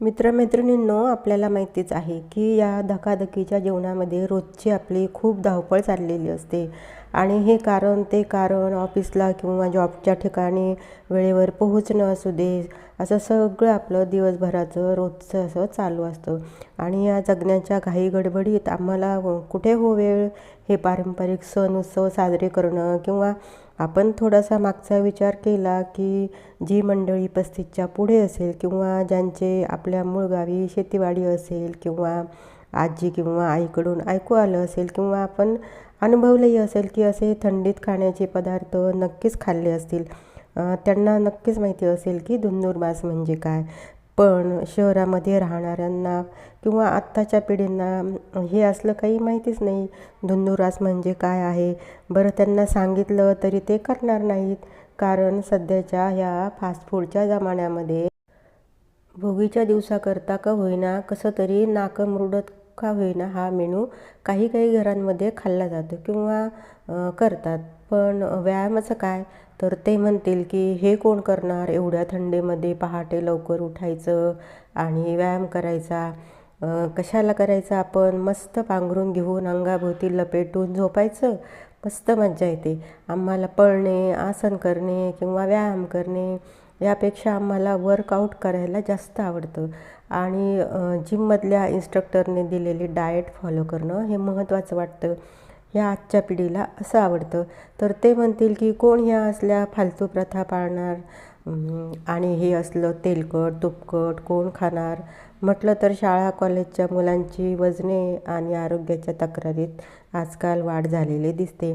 मित्रमैत्रिणींनो आपल्याला माहितीच आहे की या धकाधकीच्या जीवनामध्ये रोजची आपली खूप धावपळ चाललेली असते. आणि हे कारण ते कारण ऑफिसला किंवा जॉबच्या ठिकाणी वेळेवर पोहोचणं असू दे असं सगळं आपलं दिवसभराचं रोजचं असं चालू असतं. आणि या जगण्याच्या घाई गडबडीत आम्हाला कुठे हो वेळ? हे पारंपरिक सण उत्सव साजरे करणं किंवा आपण थोडासा मागचा विचार केला की जी मंडळी पस्तीसच्या पुढे असेल किंवा ज्यांचे आपल्या मूळ गावी शेतीवाडी असेल किंवा आजी किंवा आईकडून ऐकू आलं असेल किंवा आपण अनुभवलंही असेल की असे थंडीत खाण्याचे पदार्थ नक्कीच खाल्ले असतील त्यांना नक्कीच माहिती असेल की धुंदूर मास म्हणजे काय. पण शहरामध्ये राहणाऱ्यांना किंवा आत्ताच्या पिढींना हे असलं काही माहितीच नाही धुंदुरास म्हणजे काय आहे? बरं त्यांना सांगितलं तरी ते करणार नाहीत. कारण सध्याच्या ह्या फास्ट फूडच्या जमान्यामध्ये भोगीच्या दिवसाकरता का होईना कसं तरी नाकमृडत का होईना हा मेनू काही काही घरांमध्ये खाल्ला जातो किंवा करतात. पण व्यायामाचं काय? तर ते म्हणतील की हे कोण करणार? एवढ्या थंडीमध्ये पहाटे लवकर उठायचं आणि व्यायाम करायचा. कशाला करायचं? आपण मस्त पांघरून घेऊन अंगाभोवती लपेटून झोपायचं. मस्त मज्जा येते. आम्हाला पळणे आसन करणे किंवा व्यायाम करणे यापेक्षा आम्हाला वर्कआउट करायला जास्त आवडतं. आणि जिममधल्या इन्स्ट्रक्टरने दिलेली डाएट फॉलो करणं हे महत्त्वाचं वाटतं. ह्या आजच्या पिढीला असं आवडतं. तर ते म्हणतील की कोण ह्या असल्या फालतू प्रथा पाळणार? आणि हे असलं तेलकट तुपकट कोण खाणार? म्हटलं तर शाळा कॉलेजच्या मुलांची वजने आणि आरोग्याच्या तक्रारीत आजकाल वाढ झालेली दिसते.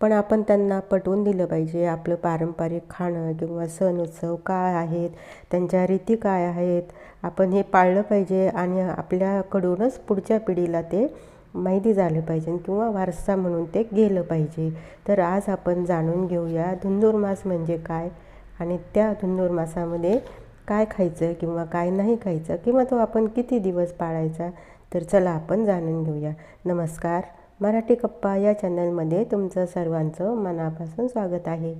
पण आपण त्यांना पटवून दिलं पाहिजे. आपलं पारंपरिक खाणं किंवा सण उत्सव काय आहेत त्यांच्या रीती काय आहेत आपण हे पाळलं पाहिजे आणि आपल्याकडूनच पुढच्या पिढीला ते माहिती झालं पाहिजे किंवा वारसा म्हणून ते गेलं पाहिजे. तर आज आपण जाणून घेऊया धुंदुरमास म्हणजे काय आणि त्या धुंदुरमासामध्ये काय खायचं किंवा काय नाही खायचं किंवा तो आपण किती दिवस पाळायचा तर चला आपण जाणून घेऊया. नमस्कार. मराठी कप्पा या चॅनलमध्ये तुमचं सर्वांचं मनापासून स्वागत आहे.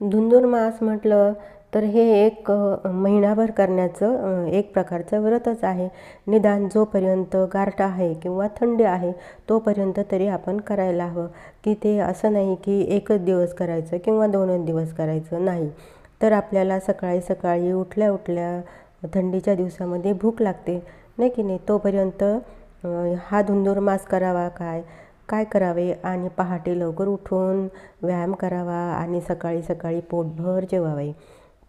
धुंदुरमास म्हटलं तर हे एक महिनाभर करण्याचं एक प्रकारचं व्रतच आहे. निदान जोपर्यंत गारठा आहे किंवा थंडी आहे तोपर्यंत तरी आपण करायला हवं. की ते असं नाही की एकच दिवस करायचं किंवा दोनच दिवस करायचं नाही. तर आपल्याला सकाळी सकाळी उठल्या उठल्या थंडीच्या दिवसामध्ये भूक लागते. नाही की नाही? तोपर्यंत हा धुंदुरमास करावा काय? काय करावे? आणि पहाटे लवकर उठून व्यायाम करावा आणि सकाळी सकाळी पोटभर जेवावे.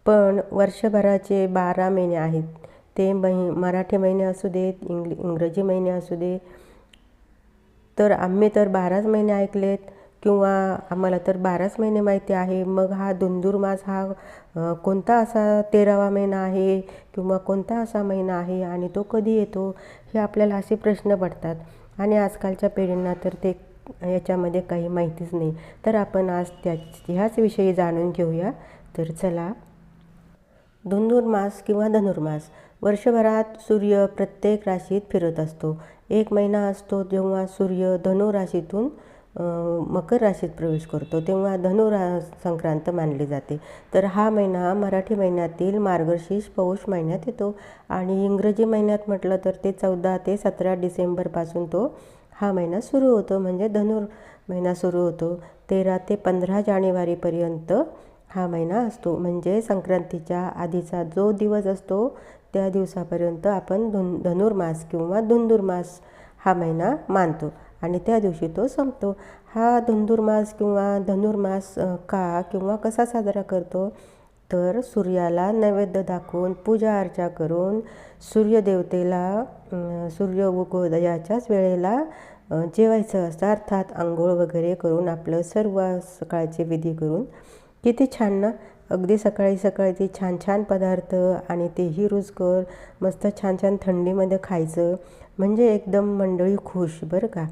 पण वर्षभराचे बारा महिने आहेत. ते महि मराठी महिने असू देत इंग्ल इंग्रजी महिने असू दे तर आम्ही तर बाराच महिने ऐकलेत. किंवा आम्हाला तर बाराच महिने माहिती आहे. मग हा धुंदुरमास हा कोणता असा तेरावा महिना आहे किंवा कोणता असा महिना आहे आणि तो कधी येतो हे आपल्याला असे प्रश्न पडतात. आणि आजकालच्या पिढींना तर ते याच्यामध्ये काही माहितीच नाही. तर आपण आज त्या ह्याच विषयी जाणून घेऊया. तर चला धुंदुरमास किंवा धनुर्मास वर्षभरात सूर्य प्रत्येक राशीत फिरत असतो. एक महिना असतो जेव्हा सूर्य धनु राशीतून मकर राशीत प्रवेश करतो तेव्हा धनुरा संक्रांत मानली जाते. तर हा महिना मराठी महिन्यातील मार्गशीर्ष पौष महिन्यात येतो आणि इंग्रजी महिन्यात म्हटलं तर ते चौदा ते सतरा डिसेंबरपासून तो हा महिना सुरू होतो. म्हणजे धनुर महिना सुरू होतो. तेरा ते पंधरा जानेवारीपर्यंत हा महिना असतो. म्हणजे संक्रांतीच्या आधीचा जो दिवस असतो त्या दिवसापर्यंत आपण धुन धनुर्मास किंवा धुंदुरमास हा महिना मानतो. आणि त्या दिवशी तो संपतो. हा धनुर्मास किंवा धनुर्मास का किंवा कसा साजरा करतो? तर सूर्याला नैवेद्य दाखवून पूजा अर्चा करून सूर्यदेवतेला सूर्य उगोदयाच्याच वेळेला जेवायचं असतं. अर्थात आंघोळ वगैरे करून आपलं सर्व सकाळचे विधी करून किती छान ना? अगदी सकाळी सकाळी ते छान छान पदार्थ आणि तेही रुचकर मस्त छान छान थंडीमध्ये खायचं. म्हणजे एकदम मंडळी खुश बरं का?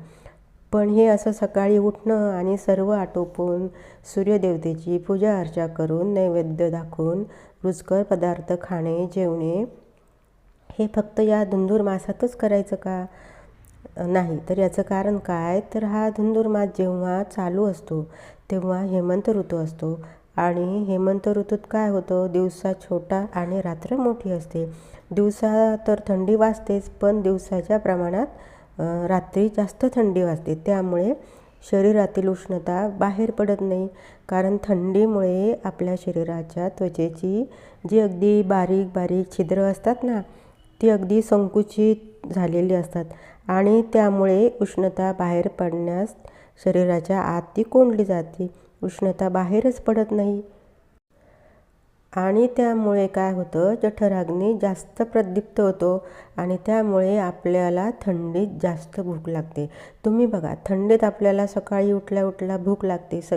पण हे असं सकाळी उठणं आणि सर्व आटोपून सूर्यदेवतेची पूजा अर्चा करून नैवेद्य दाखवून रुचकर पदार्थ खाणे जेवणे हे फक्त या धुंदूरमासातच करायचं का? नाही. तर याचं कारण काय? तर हा धुंदुरमास जेव्हा चालू असतो तेव्हा हेमंत ऋतू असतो. आणि हेमंत ऋतूत काय होतं? दिवसा छोटा आणि रात्र मोठी असते. दिवसा तर थंडी वाजतेच पण दिवसाच्या प्रमाणात रात्री जास्त थंडी वाजते. त्यामुळे शरीरातील उष्णता बाहेर पडत नाही. कारण थंडीमुळे आपल्या शरीराच्या त्वचेची जी अगदी बारीक बारीक छिद्र असतात ना ती अगदी संकुचित झालेली असतात. आणि त्यामुळे उष्णता बाहेर पडण्यास शरीराच्या आत ती कोंडली जाते. उष्णता बाहेरच पडत नाही. आणि त्यामुळे काय होतं जठराग्नी जास्त प्रदीप्त होतो आणि त्यामुळे आपल्याला थंडीत जास्त भूक लागते. तुम्ही बघा थंडीत आपल्याला सकाळी उठल्या उठल्या भूक लागते. स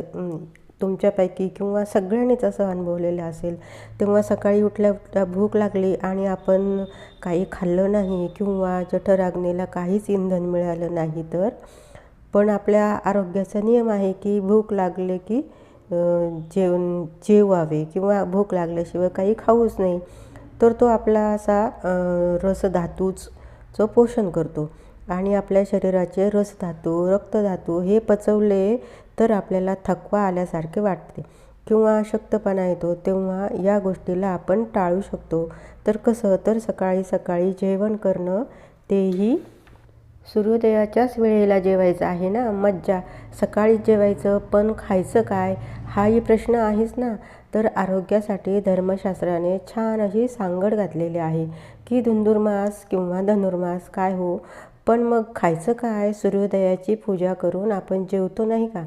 तुमच्यापैकी किंवा सगळ्यांनीच असं अनुभवलेलं असेल तेव्हा सकाळी उठल्या उठल्या भूक लागली आणि आपण काही खाल्लं नाही किंवा जठराग्नीला काहीच इंधन मिळालं नाही तर पण आपल्या आरोग्याचा नियम आहे की भूक लागले की जेवण जेवावे किंवा भूक लागल्याशिवाय काही खाऊच नाही तर तो आपला असा रसधातूच पोषण करतो. आणि आपल्या शरीराचे रसधातू रक्तधातू हे पचवले तर आपल्याला थकवा आल्यासारखे वाटते. किंवा अशक्तपणा येतो तेव्हा या गोष्टीला आपण टाळू शकतो. तर कसं तर सकाळी सकाळी जेवण करणं तेही सूर्योदयाच्याच वेळेला जेवायचं आहे ना? मज्जा. सकाळीच जेवायचं पण खायचं काय? हाही प्रश्न आहेच ना? तर आरोग्यासाठी धर्मशास्त्राने छान अशी सांगड घातलेली आहे की धुंदुर्मास किंवा धनुर्मास काय हो? पण मग खायचं काय? सूर्योदयाची पूजा करून आपण जेवतो नाही का?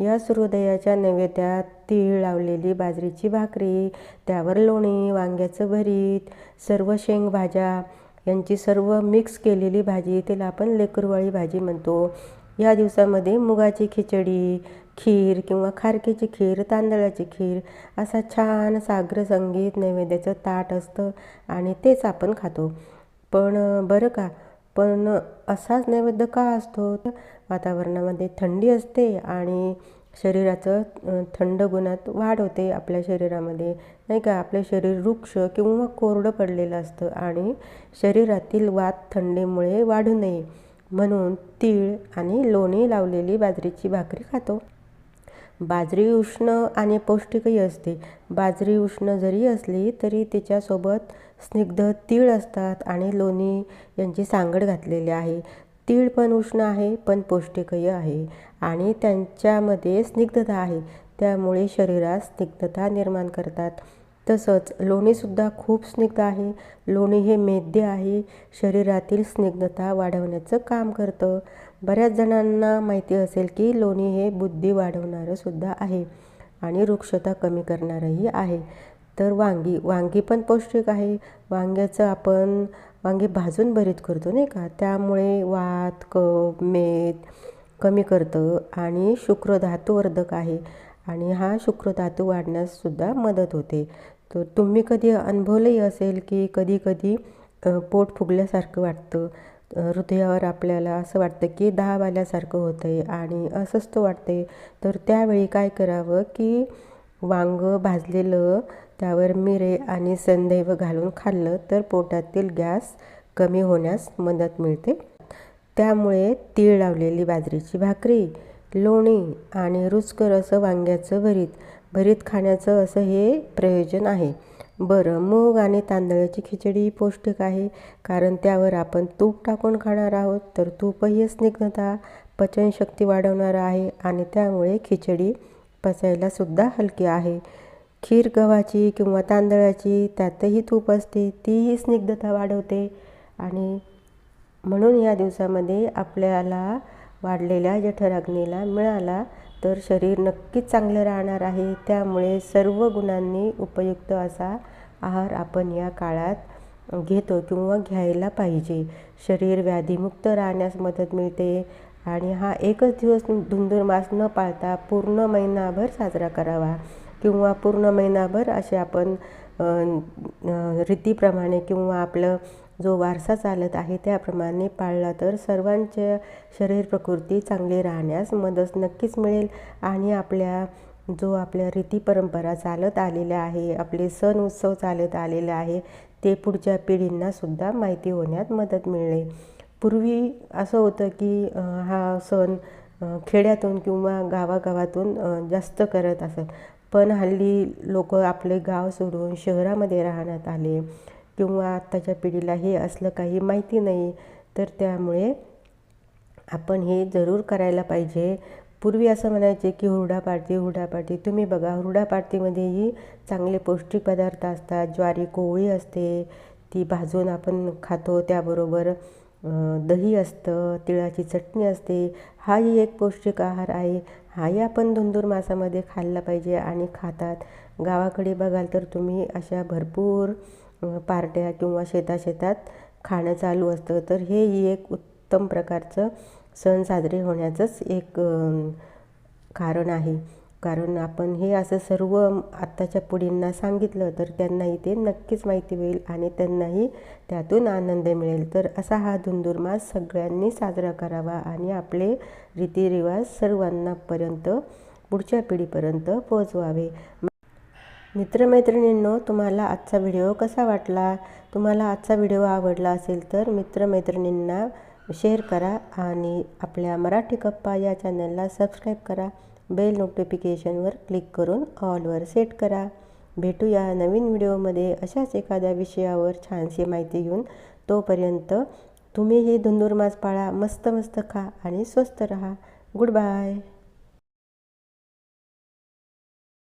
या सूर्योदयाच्या नैवेद्यात तीळ लावलेली बाजरीची भाकरी त्यावर लोणी वांग्याचं भरीत सर्व शेंगभाज्या यांची सर्व मिक्स केलेली भाजी त्याला आपण लेकरवाळी भाजी म्हणतो. या दिवसामध्ये मुगाची खिचडी खीर किंवा खारकेची खीर तांदळाची खीर असा छान साग्र संगीत नैवेद्याचं ताट असतं आणि तेच आपण खातो. पण बरं का? पण असाच नैवेद्य का असतो? वातावरणामध्ये थंडी असते आणि शरीराचं थंड गुणात वाढ होते आपल्या शरीरामध्ये. नाही का? आपलं शरीर वृक्ष किंवा कोरडं पडलेलं असतं आणि शरीरातील वात थंडीमुळे वाढू नये म्हणून तीळ आणि लोणी लावलेली बाजरीची भाकरी खातो. बाजरी उष्ण आणि पौष्टिकही असते. बाजरी उष्ण जरी असली तरी त्याच्यासोबत स्निग्ध तीळ असतात आणि लोणी यांची सांगड घातलेली आहे. तीळ पण उष्ण आहे पण पौष्टिकही आहे. आणि त्यांच्यामध्ये स्निग्धता आहे. त्यामुळे शरीरात स्निग्धता निर्माण करतात. तसंच लोणीसुद्धा खूप स्निग्ध आहे. लोणी हे मेद्य आहे. शरीरातील स्निग्धता वाढवण्याचं काम करतं. बऱ्याच जणांना माहिती असेल की लोणी हे बुद्धी वाढवणारं सुद्धा आहे आणि वृक्षता कमी करणारंही आहे. तर वांगी वांगी पण पौष्टिक आहे. वांग्याचं आपण वांगी भाजून भरीत करतो नाही का? त्यामुळे वात कप मेद कमी करतं आणि शुक्रधातूवर्धक आहे. आणि हा शुक्रधातू वाढण्याससुद्धा मदत होते. तर तुम्ही कधी अनुभवलंही असेल की कधी कधी पोट फुगल्यासारखं वाटतं. हृदयावर आपल्याला असं वाटतं की दाब आल्यासारखं होतं आहे आणि अस्वस्थ वाटते तर त्यावेळी काय करावं की वांग भाजलेलं त्यावर मिरे आणि संदैव घालून खाल्लं तर पोटातील गॅस कमी होण्यास मदत मिळते. त्यामुळे तीळ लावलेली बाजरीची भाकरी लोणी आणि रुचकर असं वांग्याचं भरीत भरीत खाण्याचं असं हे प्रयोजन आहे. बरं मूग आणि तांदळाची खिचडी पौष्टिक आहे कारण त्यावर आपण तूप टाकून खाणार आहोत तर तूपही स्निग्धता पचनशक्ती वाढवणार आहे आणि त्यामुळे खिचडी पचायलासुद्धा हलकी आहे. खीर गव्हाची किंवा तांदळाची त्यातही तूप असते तीही स्निग्धता वाढवते आणि म्हणून या दिवसामध्ये आपल्याला वाढलेल्या जठराग्नीला मिळाला तर शरीर नक्कीच चांगलं राहणार आहे. त्यामुळे सर्व गुणांनी उपयुक्त असा आहार आपण या काळात घेतो किंवा घ्यायला पाहिजे. शरीर व्याधीमुक्त राहण्यास मदत मिळते आणि हा एकच दिवस धुंदुरमास न पाळता पूर्ण महिनाभर साजरा करावा किंवा पूर्ण महिनाभर असे आपण रीतीप्रमाणे किंवा आपलं जो वारसा चालत आहे त्याप्रमाणे पाळला तर सर्वांच्या शरीर प्रकृती चांगली राहण्यास मदत नक्कीच मिळेल. आणि आपल्या जो आपल्या रीती परंपरा चालत आलेल्या आहे आपले सण उत्सव चालत आलेले आहे ते पुढच्या पिढींनासुद्धा माहिती होण्यात मदत मिळेल. पूर्वी असं होतं की हा सण खेड्यातून किंवा गावागावातून जास्त करत असत पण हल्ली लोक आपले गाव सोडून शहरामध्ये राहण्यात आले. किंवा आत्ताच्या पिढीला हे असलं काही माहिती नाही तर त्यामुळे आपण हे जरूर करायला पाहिजे. पूर्वी असं म्हणायचे की हुरडा पार्टी हुरडा पार्टी. तुम्ही बघा हुरडा पार्टीमध्येही चांगले पौष्टिक पदार्थ असतात. ज्वारी कोवळी असते ती भाजून आपण खातो. त्याबरोबर दही असतं तिळाची चटणी असते. हाही एक पौष्टिक आहार आहे. हाही आपण धुंदूर मासामध्ये खाल्ला पाहिजे आणि खातात. गावाकडे बघाल तर तुम्ही अशा भरपूर पार्ट्या किंवा शेताशेतात खाणं चालू असतं. तर हेही एक उत्तम प्रकारचं सण साजरे होण्याचंच एक कारण आहे. कारण आपण हे असं सर्व आत्ताच्या पुढींना सांगितलं तर त्यांनाही ते नक्कीच माहिती होईल आणि त्यांनाही त्यातून आनंद मिळेल. तर असा हा धुंदुरमास सगळ्यांनी साजरा करावा आणि आपले रीतिरिवाज सर्वांनापर्यंत पुढच्या पिढीपर्यंत पोहोचवावे. मित्रमैत्रिणींनो तुम्हाला आजचा व्हिडिओ कसा वाटला? तुम्हाला आजचा व्हिडिओ आवडला असेल तर मित्रमैत्रिणींना शेअर करा आणि आपल्या मराठी गप्पा या चॅनलला सबस्क्राईब करा. बेल नोटिफिकेशनवर क्लिक करून ऑलवर सेट करा. भेटूया नवीन व्हिडिओमध्ये अशाच एखाद्या विषयावर छानशी माहिती घेऊन. तोपर्यंत तुम्हीही धुंदुरमास पाळा मस्त मस्त खा आणि स्वस्त रहा. Good bye